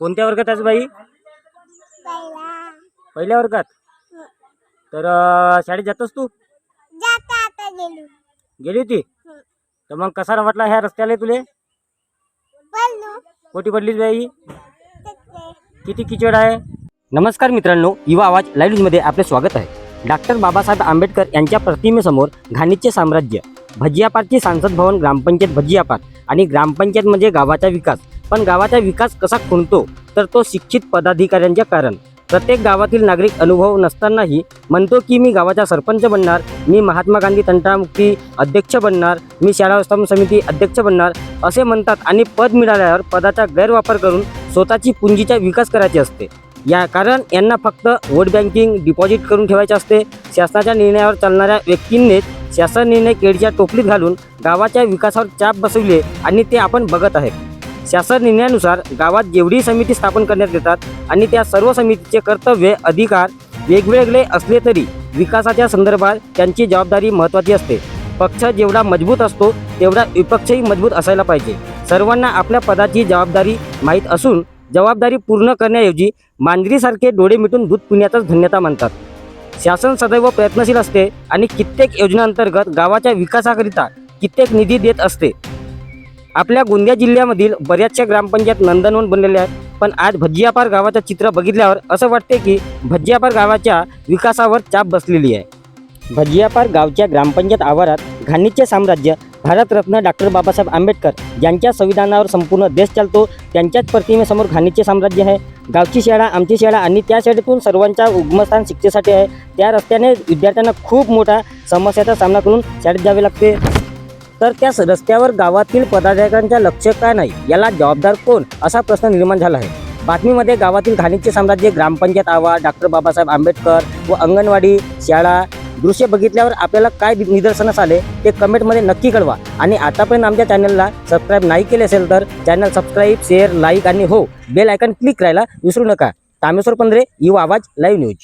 कोणत्या वर्गात आहेस बाई? पहिला. पहिल्या वर्गात? तर अं, शाळेत जातोस तू? जाता आता गेलो. गेली होती? तर मग कसा वाटला ह्या रस्त्याला तुले? बोललो कोटी पडलीच बाई. किती किचड आहे? नमस्कार मित्रांनो युवा आवाज लाईव्ह न्यूजमध्ये आपले स्वागत आहे. डॉक्टर बाबासाहेब आंबेडकर यांच्या प्रतिमेसमोर घाणीचे साम्राज्य भजियापारची सांसद भवन ग्रामपंचायत भजियापार आणि ग्रामपंचायत म्हणजे गावाचा विकास. पण गावाचा विकास कसा खुणतो तर तो शिक्षित पदाधिकाऱ्यांचे कारण. प्रत्येक गावातील नागरिक अनुभव नसतानाही म्हणतो की मी गावाचा सरपंच बनणार मी महात्मा गांधी तंटामुक्ती अध्यक्ष बनणार मी शाळा व्यवस्थापन समिती अध्यक्ष बनणार असे म्हणतात आणि पद मिळाल्यावर पदाचा गैरवापर करून स्वतःची पुंजीचा विकास करायचे असते. या कारण यांना फक्त वोट बँकिंग डिपॉझिट करून ठेवायचे असते. शासनाच्या निर्णयावर चालणाऱ्या व्यक्तींनीच शासन निर्णय केळीच्या टोपलीत घालून गावाच्या विकासावर चाप बसविले आणि ते आपण बघत आहेत. शासन निर्णयानुसार गावात जेवढी समिती स्थापन करण्यात येतात आणि त्या सर्व समितीचे कर्तव्य अधिकार वेगवेगळे असले तरी विकासाच्या संदर्भात त्यांची जबाबदारी महत्त्वाची असते. पक्ष जेवढा मजबूत असतो तेवढा विपक्षही मजबूत असायला पाहिजे. सर्वांना आपल्या पदाची जबाबदारी माहीत असून जबाबदारी पूर्ण करण्याऐवजी मांजरीसारखे डोळे मिटून दूध पिण्याचाच धन्यता मानतात. शासन सदैव प्रयत्नशील असते आणि कित्येक योजनांतर्गत गावाच्या विकासाकरिता कित्येक निधी देत असते. आपल्या गोंदिया जिल्ह्यामधील बऱ्याचशा ग्रामपंचायत नंदनवन बनलेल्या आहेत. पण आज भजियापार गावाचं चित्र बघितल्यावर असं वाटते की भजियापार गावाच्या विकासावर चाप बसलेली आहे. भजियापार गावच्या ग्रामपंचायत आवारात घाणीचे साम्राज्य भारतरत्न डॉक्टर बाबासाहेब आंबेडकर ज्यांच्या संविधानावर संपूर्ण देश चालतो त्यांच्याच प्रतिमेसमोर घाणीचे साम्राज्य आहे. गावची शाळा आमची शाळा आणि त्या शाळेतून सर्वांच्या उगमस्थान शिक्षेसाठी आहे. त्या रस्त्याने विद्यार्थ्यांना खूप मोठा समस्याचा सामना करून शाळेत जावे लागते. तर त्या रस्त्यावर गावातील पदाधिकाऱ्यांच्या लक्ष का नाही याला जबाबदार कोण? असा प्रश्न निर्माण झाला आहे. बातमीमध्ये गावातील घाणीचे साम्राज्य ग्रामपंचायत आवाज डॉक्टर बाबासाहेब आंबेडकर व अंगणवाडी शाळा दृश्य बघितल्यावर आपल्याला काय निदर्शनास आले ते कमेंटमध्ये नक्की कळवा. आणि आतापर्यंत आमच्या चॅनलला सबस्क्राईब नाही केले असेल तर चॅनल सबस्क्राईब शेअर लाईक आणि हो बेल आयकन क्लिक करायला विसरू नका. तामेश्वर पंधरे यू आवाज लाईव्ह न्यूज.